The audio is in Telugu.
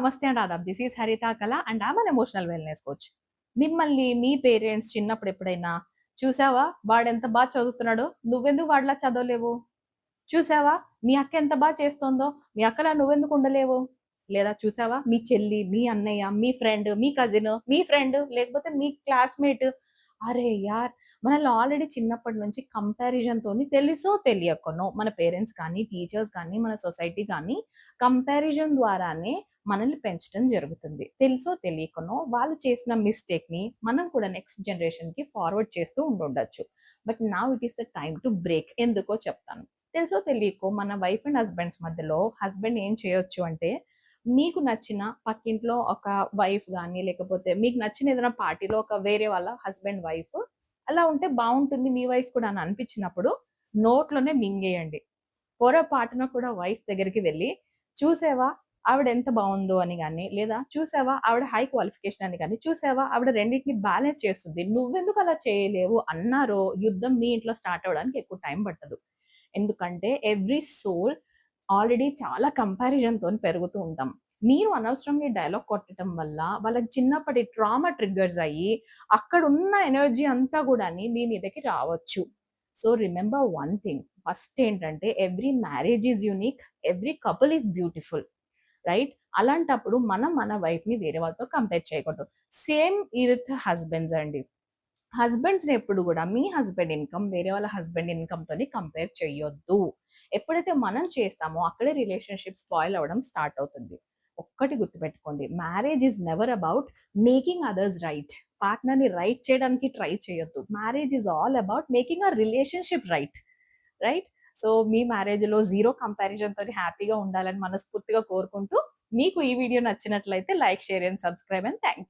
నమస్తే and Aadab. This is Haritha Kala and I'm an emotional wellness coach మిమ్మల్ని మీ పేరెంట్స్ చిన్నప్పుడు ఎప్పుడైనా చూసావా? వాడు ఎంత బాగా చదువుతున్నాడో? నువ్వెందుకు వాడిలా చదవలేవు? చూసావా? మీ అక్క ఎంత బాగా చేస్తోందో? మీ అక్కలా నువ్వెందుకు ఉండలేవు? లేదా చూసావా? మీ చెల్లి మీ అన్నయ్య మీ ఫ్రెండ్ మీ కజిన్ మీ ఫ్రెండ్ లేకపోతే మీ క్లాస్మేట్ అరే యార్ మనల్ని ఆల్రెడీ చిన్నప్పటి నుంచి కంపారిజన్ తోని తెలుసో తెలియకనో మన పేరెంట్స్ కానీ టీచర్స్ కానీ మన సొసైటీ కానీ కంపారిజన్ ద్వారానే మనల్ని పెంచడం జరుగుతుంది. తెలుసో తెలియకనో వాళ్ళు చేసిన మిస్టేక్ని మనం కూడా నెక్స్ట్ జనరేషన్కి ఫార్వర్డ్ చేస్తూ ఉండుండొచ్చు. బట్ నా it is the time to break. ఎందుకో చెప్తాను. తెలుసో తెలియకో మన వైఫ్ అండ్ హస్బెండ్స్ మధ్యలో హస్బెండ్ ఏం చేయొచ్చు అంటే మీకు నచ్చిన పక్కింట్లో ఒక వైఫ్ కానీ లేకపోతే మీకు నచ్చిన ఏదైనా పార్టీలో ఒక వేరే వాళ్ళ హస్బెండ్ వైఫ్ అలా ఉంటే బాగుంటుంది మీ వైఫ్ కూడా అని అనిపించినప్పుడు నోట్లోనే మింగేయండి. పొరపాటున కూడా వైఫ్ దగ్గరికి వెళ్ళి చూసేవా? ఆవిడ ఎంత బాగుందో అని కానీ లేదా చూసావా ఆవిడ హై క్వాలిఫికేషన్ అని కానీ చూసావా ఆవిడ రెండింటిని బ్యాలెన్స్ చేస్తుంది. నువ్వెందుకు అలా చేయలేవు అన్నారో యుద్ధం మీ ఇంట్లో స్టార్ట్ అవ్వడానికి ఎక్కువ టైం పట్టదు. ఎందుకంటే ఎవ్రీ సోల్ ఆల్రెడీ చాలా కంపారిజన్తో పెరుగుతూ ఉంటాం. మీరు అనవసరంగా డైలాగ్ కొట్టడం వల్ల వాళ్ళకి చిన్నప్పటి ట్రామా ట్రిగ్గర్స్ అయ్యి అక్కడ ఉన్న ఎనర్జీ అంతా కూడా మీ మీదకి రావచ్చు. So remember one thing first ఏంటంటే every marriage is unique every couple is beautiful right అలాంటప్పుడు మనం మన వైఫ్ని వేరే వాళ్ళతో కంపేర్ చేయకూడదు. సేమ్ విత్ హస్బెండ్స్ అండి. హస్బెండ్స్ని ఎప్పుడు కూడా మీ హస్బెండ్ ఇన్కమ్ వేరే వాళ్ళ హస్బెండ్ ఇన్కమ్ తోని కంపేర్ చేయొద్దు. ఎప్పుడైతే మనం చేస్తామో అక్కడే రిలేషన్షిప్ స్పాయిల్ అవ్వడం స్టార్ట్ అవుతుంది. ఒక్కటి గుర్తుపెట్టుకోండి marriage is never about making others right పార్ట్నర్ని right చేయడానికి ట్రై చేయొద్దు. Marriage is all about making a relationship right right so మీ మ్యారేజ్లో జీరో కంపారిజన్ తోని హ్యాపీగా ఉండాలని మనస్ఫూర్తిగా కోరుకుంటూ మీకు ఈ వీడియో నచ్చినట్లయితే like share and subscribe and thank you